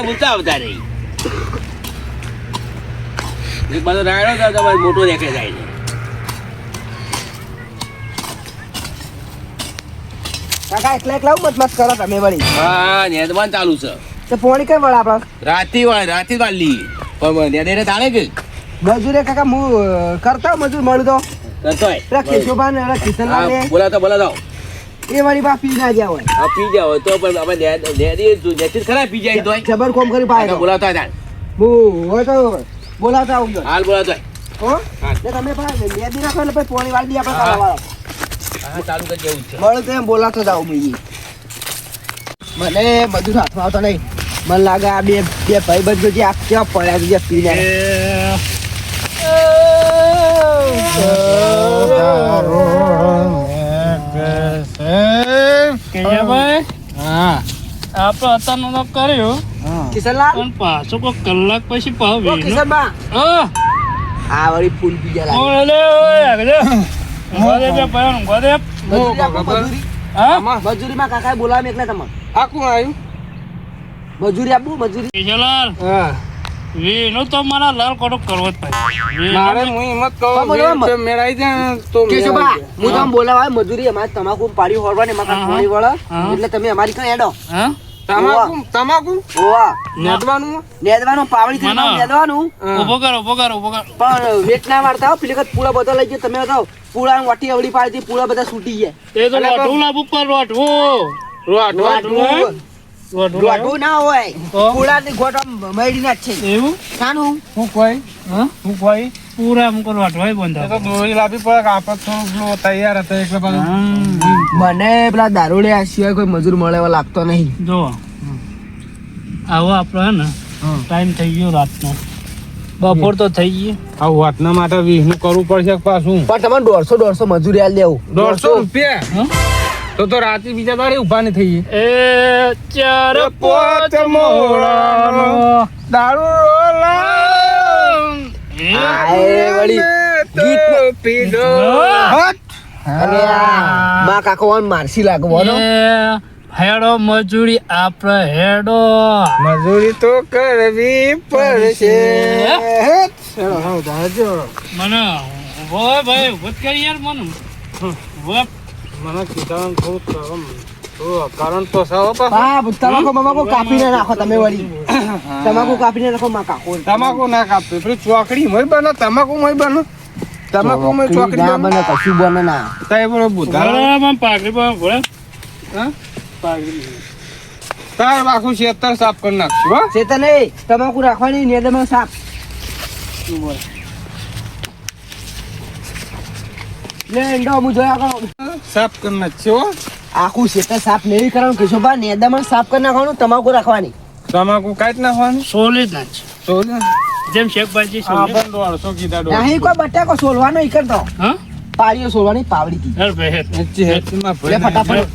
કાંઈ બોલતા આવતા નહીં એક બાજુ રાયડો તો મોટો દેખાઈ જાય છે. કાકા એકલા એકલા મત મત કરો તમે વળી? હા નેદવાન ચાલુ છે. તો પોણી કઈ વળ આપડે રાતી વાળી રાતી વાળી પણ નેદે તાણે કે? મજૂરે કાકા હું કરતા મજૂર મળું તો કરતો રાખી શોભાને રાખી ને પેલા કિશનલાલ હા ને બોલાતો બોલાતો એ વાળી બા પી ના ગયા હોય. આ પી જાય હોય તો પણ આપણે નેદી નેદી ખરા પી જાય તો જબર કોમ કરી પાય તો બોલાતો હોય તાણ. હું હોય તો બોલાવતા આવજો હાલ બોલાતો હોય. હો? હા. ને તમે ભાઈ મેદી ના એટલે પોણી વાળી આપણે. કરવા હા ચાલુ કરી દેવું છે. મળે તો એમ બોલાતો જાવ બીજી મને બધું હાથમાં આવતો નહીં. મને લાગે આ બે બે ભાઈ બધું જે આ કેવા પડ્યા છે પી જાય કેયાભાઈ હા. આપણે અત્યારનો તો કર્યો. કિશનલાલ? પણ પાછો કોઈ કલાક પછી પાવ ઓ કિશનબા. હા. આ વળી ફૂલ બીજા ગયા લાગે ઓલે ઓય ગોદે બે પાયો ગોદે મજૂરી મજૂરી. હા? મજૂરીમાં કાકાએ બોલાવે એકલા તમે આ કોણ આવ્યું? મજૂરી આપું મજૂરી. હા. વેનો તો મારા લાલ કોટો કરવો જ પડે. મારે હું હિંમત કહું રૂપિયા મેળાઈ જાય તો કેશુભા હું તમને બોલાવા મજૂરી અમારે તમાકુ પાડી હોરવાની હા. પાણી વળે. એટલે તમે અમારી કઈ એડો તમાકુ તમાકુ? ઓવા નેદવાનું? નેદવાનું પાવડી થી નેદવાનું. ઊભો કર ઊભો કર ઊભો કર. પણ વેટ ના મારતા પેલી વખત પૂળા બધા લઈ ગયો તમે બતાવો પૂળા વાટી અવળી પાડી પૂળા બધા છૂટી ગયા. એ તો લોટવું લાવ ઉપર લોટવું રોટ રોટ લોટવું લોટવું ના હોય. તો? પૂળા ની ગોટ મળી ના જ છે. એવું? કાનું હું કોઈ? હું? કોઈ? પૂરા મુકો લોટવાય બંધ તો દોરી લાવવી પડે કે થોડું તૈયાર હતા એટલે પાછું મને પેલા દારૂડિયા સિવાય કોઈ મજૂર મળે એવો લાગતો નહીં. જો આવો આપણે હે ને? ટાઈમ થઈ ગયો રાતનો. બપોર તો થઈ ગઈ. આ વાતના માટે વીસનું કરવું પડશે પાછું? પણ તમારે દોઢસો દોઢસો મજૂરી આલ દેવું. દોઢસો રૂપિયા? હા તો તો રાત્રે બીજા દાડે ઊભા ને થઈ એ ચાર પોત મોળાનો દારૂ આય વળી ગીત પીધો કાકો વાન મારસી લાગવાનો હેડો મજૂરી આપણે હેડો. મજૂરી તો કરવી પડશે. મને ભાઈ કરી યાર મને. મને કીધા થોડું થોડું કારણ તો સાવ. હા તમાકુ મમાકુ કાપીને નાખો તમે વળી. તમાકુ કાપીને નાખો માં કાકો તમાકુ ના કાપી. પેલી ચોકડી મય બને તમાકુ મય બને. તમાકુ મય ચોકડી ના બને. કશું બને ના. તાય બોલો બુધા બરાબર, પાઘડી પર રહે. હા? પાકડી તાર આખું શેતર સાફ કરી નાખશું હો. શેતર નહીં તમાકુ રાખવાની નેદમાં સાફ. શું રહે. લે એંડો હું જોયા કરો. સાફ કરી નાખશું આખું શેતર સાફ નહીં કરવાનું કેશોભા નેદામાં સાફ કરી નાખવાનું તમાકુ રાખવાની. તમાકુ કાઢી નાખવાનું? સોલી જ નાખ તો જેમ શેકભાજી હા પણ દોઢસો કીધા દોઢસો. નહીં કોઈ બટાકો સોલવાનો ઈ કરતો હા? પાડીઓ સોલવાની પાવડી. હેચી ફટાફટ.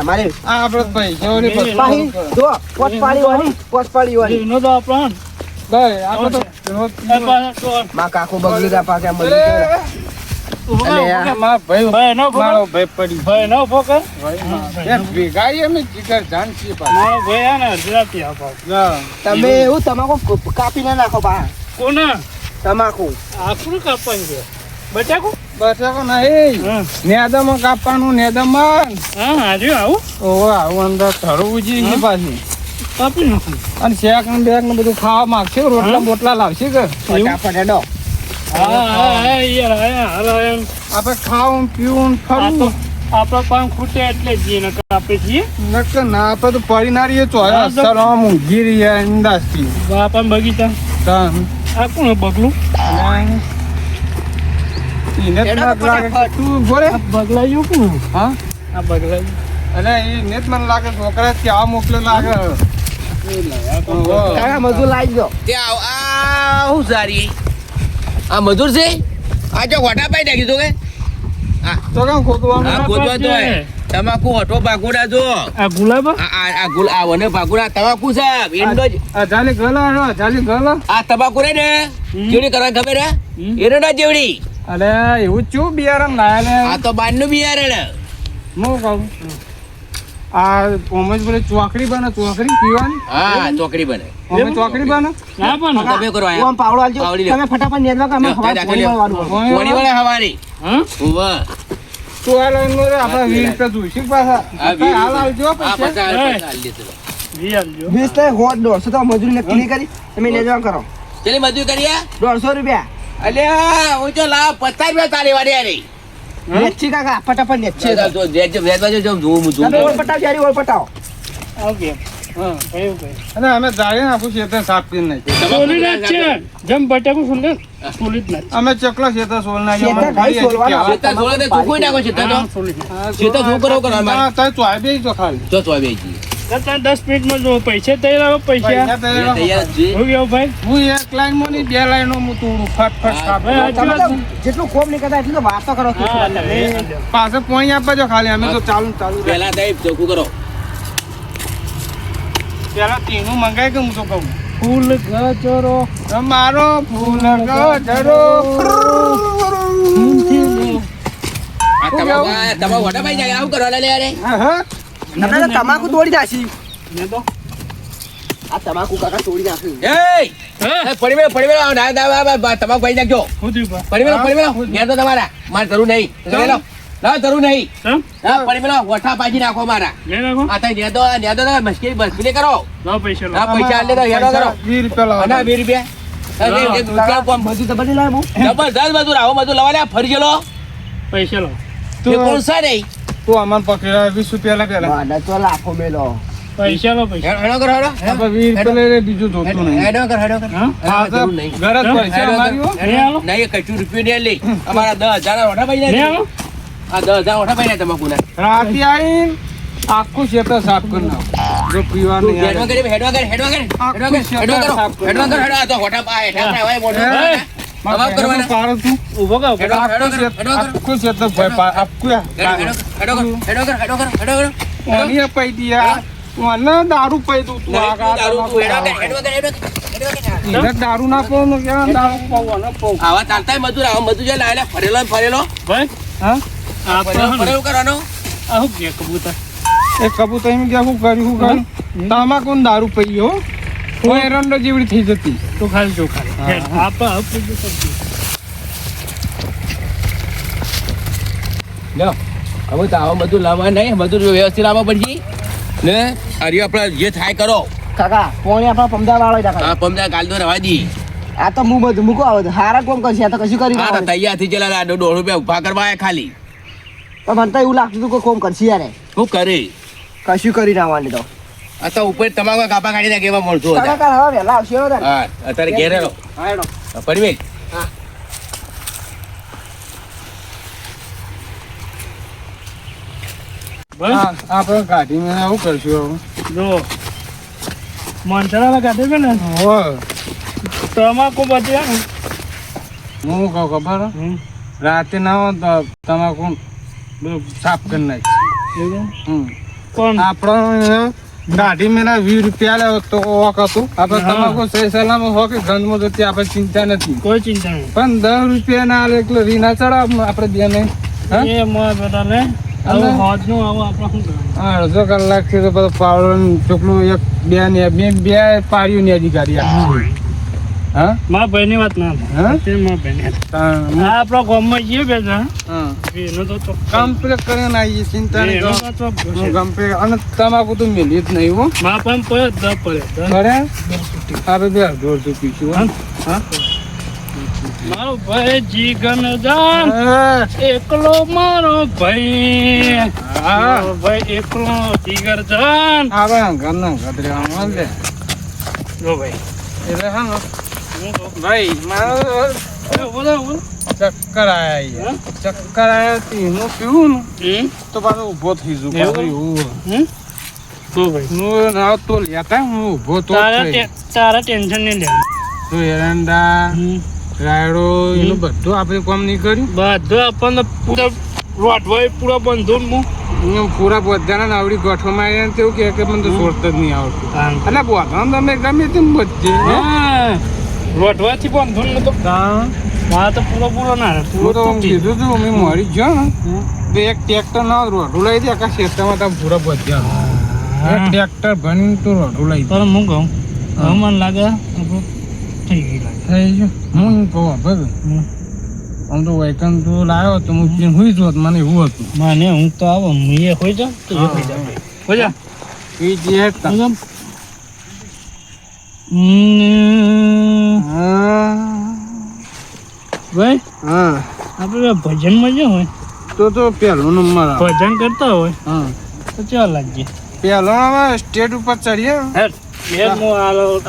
તમારે. આ આપણે પાહી જો વાળી પાડી વાળી આપણો આપણે તો માં કાકો બગડી રા પાકે આમ તમે એવું તમાકુ કાપીને નાખો બા કોના? તમાકુ. આખું કાપવાનું છે? બચાકો બટાકો નહીં. નેદામાં કાપવાનું નેદામાં હા હાજુ આવું? અંદર ધરું ઉજી પાછી. કાપી નાખું. અને શેક ને બેક ને બધું ખાવા માંગશે રોટલા બોટલા લાવશે કે? ફટાફટ આપણે ખાવું પીવું ને આ તો ફરવું આપણો પાન ખૂટે એટલે જઈએ નકર આપે છીએ નકર ના આપણે તો પડી ના રહીએ તો- અસર આમ ઊંઘી રહીએ અંદાજથી બાપા બગીચા તાન. આ કોણ બગલું એને જ ના લાગે તું બોલે બગલાયું કોણ હા? આ બગલાયું. અને એ ને મને લાગે છોકરા કે આ મોકલે લાગે. મજૂર લાવી દો ત્યાં આ સારી આ મજૂર છે? આ જો વટા પાઈ નાખી દો કે? તો કેમ તો તમાકુ હટો ભાગોડા જો. આ ગુલાબ? આ ગુલ આ વને ભાગોડા. તમાકુ સાહેબ એનો જ. આ જાલી ગલા હેડો, જાલી ગલા આ તમાકુ રે ને. જેવડી કરવા ખબર હે. એનો ના જેવડી. અરે એવું ચું બિયારણ લાયા આ તો બારનું બિયારણ. હું કહું? આ ઓમે બોલે ચોકડી બને ચોકડી પીવાની? હા ચોકડી બને. ઓમે ચોકડી બને? ના પણ. તમે કરો તું આયા આમ પાવડો આલજો. તમે ફટાફટ નેદવા કે અમે હવા પોણી વળે હવારી હા ઉવા. તું આપણે જોઈશે પાછા. આ હાલ આ પૈસા આલી દેજો. જી આલજો મજૂરી નક્કી નહીં કરી. તમે નેદવા કરો. ચલી મજૂરી કરીએ દોઢસો રૂપિયા. અલ્યા હું તો લાવ પચાસ રૂપિયા તારી વાળી આરી નેચી કાકા ફટાફટ નેચી જો, જો, વેચ- વેચવા જો, જો, જોઉં હું, જોઉં. તમે ઓળ પટાવ જારી ઓર પટાવ ઓકે હા કયું કયું અને અમે જાળીને આખું ખેતર સાફ કરી નાખ્યું સોલી ના છે જેમ બટાકું સોલે સોલી જ ના અમે ચકલા છે ખેતર સોલ ખેતર નહીં સોલવાના. શેતા જોડે તો ચોખ્ખું નાખો, શેતા તો. સોલી ના ખેતર શું કરો કરો? હા તો આવી જો ખાલી જો, તો આવી. જ. દસ મિનિટમાં જો પૈસા તૈયાર આવો પૈસા. પૈસા. હું કેવું ભાઈ? હું એક લાઈનમાં નહીં બે લાઈનો હું તોડું ફટ ફટ ભાઈ, જેટલું કોમ નહીં કરતા એટલું તો વાતો કરો પાછળ પોઈ આપવા જો ખાલી. અમે તો ચાલુ ચાલુ રાખીએ. પહેલા ચોખ્ખું કરો. પેલા તીનું મંગાય કે હું તો કહું? ફૂલ ગજરો. તમારો ફૂલ ગજરો. તમારો વડા પાઈ જાય આવું કરો લે રે હા, હા. તમને તો તમાકુ તોડી નાખી. ને તો આ તમાકુ કાકા તોડી નાખ્યું એ પડી મેલો, પડી મેલો. ના, ના, ના, ના, તમાકુ પાઈ નાખજો. શું થયું બા પડી મેલો, પડી મેલો. ઘેર તો તમારા મારે જરૂર નહીં. લો. ના જરૂર નહીં. હા પડી મેલો વઠા પાછી નાખો મારા. આ તઈ નેદો નેદો તો મસ્કી મસ્કી કરો. લાવો પૈસા હા પૈસા આલે તો હેડો કરો. વીસ રૂપિયા લાવો. અને રૂપિયા? અરે, એક રૂપિયા કોમ. બધું તો બધી લાવ. જબરદસ્ત આવો લે ફરી ગયેલો પૈસા લો. તું કોણ સા નહીં? તું અમને પકડ્યા વીસ રૂપિયા લા. પેલા મને તો લાખો મેલો. પૈસા લો પૈસા. હેડો કર હેડો આપણે વીસ રૂપિયા લઈ બીજું જોતું નહીં. હેડો કર હેડો. કર હા જરૂર નહીં. ઘર જ પૈસા અમારી નહીં? નહીં કશું રૂપિયો નહીં લે. અમારા દસ હજાર ઓઠા જાય આવો આ દસ હજાર ઓઠા જાય તમાકુ ના રાતે આવીને આખું ખેતર સાફ કરી નાખો. જો પીવાનું નહીં હેડવા. કરી હેડવા કર હેડવા કર હેડવા કર હેડવા કરો. હેડવા કર હેડવા કર નહીં, હેડવા કર હેડવા કર હેડવા કર હેડવા કર એને દારૂ ના પાઉં ને કેવા દારૂ પાઉં અને પાઉં. આવા ચાલતા મજૂર આવા મજૂર જે લાયેલા ફરેલો ને ફરેલો. ભાઈ હા? આ ફરેલો ફરેલો કરવાનો. આ શું કે કબૂતર? એ કબૂતર એમ કે શું કર્યું શું કર્યું. તમાકુ દારૂ પી ગયો? કોઈ એરંડો જેવડી થઈ જતી. તો ખાલી જો ખાલી હેડ, આપણે હવે પૂછ્યું લ્યો હવે તો આવો બધું લાવવા નહીં મજૂર વ્યવસ્થિત લાવવા પડશે. ને અરે આપણે જે થાય કરો. કાકા પોણી આપણા પમદા વાળો કાકા? પમદા કાલ તો રવા દી. આ તો હું બધું મૂકો આવે હારા કોમ કરશે આ તો કશું કરી તો ના તૈયાર થઈ ગયેલા દોઢ રૂપિયા ઊભા કરવા ખાલી. પણ મને તો એવું લાગતું હતું કે કોમ કરશે યાર શું કરે? કશું કરી ના આવવાની તો. આ તો ઉપર તમાકુ કાપા કાઢી નાખે એવા મળતો હતા. કાકા હવે વહેલા આવશે હો હા અત્યારે ઘેર રહો. હા હેડો. હા આપણે કાઢી આવું કરશું જો. મંથરાલા કાઢે છે ને? તમાકુ બધી ને? હું કહું ખબર હમ. રાતે ના હોય તો તમાકુ સાફ કરી નાખી. પણ આપણે ગાડી મેં વીસ રૂપિયા લે તો ઓક હતું આપણે. તમાકુ સહી સલામ હો કે ગંધમાં જતી આપણે ચિંતા નથી કોઈ ચિંતા નહીં પણ દસ રૂપિયા ના આલે એટલે રીના ચડાવ આપણે બે ને હા? એ મોય? અડધો કલાકથી તો બધો પાવડો ચોકલું એક બે ને બે બે પાડ્યું ને અધિકારી. હા? મારા વાત ના વાત. આ આપણા ગામમાં જઈએ બે જણ. હા. એનો તો ચોક્કસ. કમ્પ્લેટ કરીને આવીએ ચિંતા નહીં કમ્પ્લેટ અને તમાકુ તો મેલી જ નહીં હો. મા પણ પડે દ પડે. ખરે આપણે બે પીશું હા. મારો ભાઈ જીગન જાન. એકલો મારો ભાઈ. હા. મારો ભાઈ એકલો જીગર જાન. આવે ઘરના ગદરે આમાં લે જો ભાઈ. એટલે હા ને. ભાઈ ચક્કર આયા ચક્કર આયા તેનું પીવું ને તો પાછો ઊભો થઈ જુ. તો ભાઈ? હું ના તો લેતા હું ઊભો તો તારા તારા ટેન્શન નહીં લે તો એરંડા રાયડો એનું બધું આપણે કામ નહીં કર્યું? બધું આપણને પૂરા રોટવાય પૂરા બંધો હું હું પૂરા બધાને આવડી ગોઠવામાં આવ્યા ને તેવું કે મને તો છોડત જ નહીં આવડતું. અને બોધામ તમે ગમે તેમ બધે રોટવાથી પણ ધૂન તો હા. તો પૂરો પૂરો ના પૂરો તો કીધું તું અમે મરી ગયો ને. તો એક ટ્રેક્ટર ના રોઢું લઈ દે આખા ખેતરમાં તમે પૂરા બધા એક ટ્રેક્ટર ભરીને તું રોઢું લઈ પણ હું કહું? હવે મને લાગે થઈ ગઈ લાગે. થઈ ગયું. હું કહું ભાઈ આમ તો વૈકન તું લાવ્યો તો હું હુઈ જોત મને એવું હતું. મને હું તો આવો હું એ હોય જાઉં તો એ થઈ જાઉં. હોય જા. એ જે હતા. ભાઈ? હા. આપણે ભજનમાં જો હોય. તો તો પહેલો નંબર ભજન કરતા હોય. હા. તો ચાલ લાગજે. પહેલો હવે સ્ટેજ ઉપર ચડીએ. હેડ. હેડ હું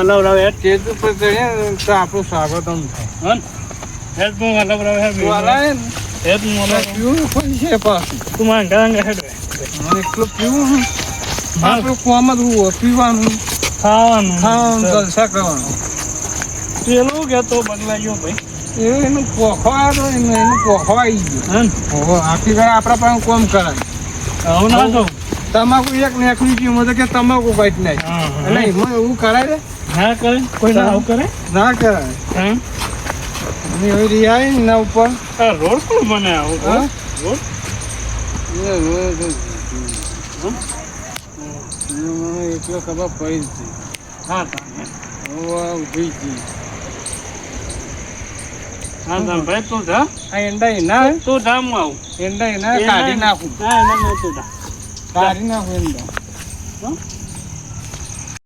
અલાવરાવ હેડ. સ્ટેજ ઉપર ચડીએ તો આપણું સ્વાગત આમ થાય. હેડ હું અલાવરાવ હેડ. હેડ હું અલાવરાવ પીવું કોઈ છે પાછું? તું મારા ગાંગે હેડ એકલું પીવું આપણું કોમ જ હું પીવાનું. ખાવાનું. ખાવાનું જલસા કરવાનું. પેલું કે તો બદલાઈ ગયો ભાઈ એનું પોખો આવ્યો એનું એનું પોખો આવી ગયો ઓહો, આખી ઘરે આપણા પાસે કોમ કરાય. આવું ના કહું તમાકુ એક નેકની પીવું તો કે તમાકુ કાઢી નાખ એટલે એમાં એવું કરાય રે હા કરે? કોઈ ના? કરે? ના કરાય. એવી રિયાય ના ઉપર. રોડ કોણ બને આવું? હા? રોડ. મને એકલો ખબર પડી હતી. હા. હવે ઊભી હતી. ભાઈ તું જા. આ એંડા એના તું જા હું આવું. એંડા એના કાઢી નાખું. હા એના તું જા. કાઢી નાખું એંડા હં?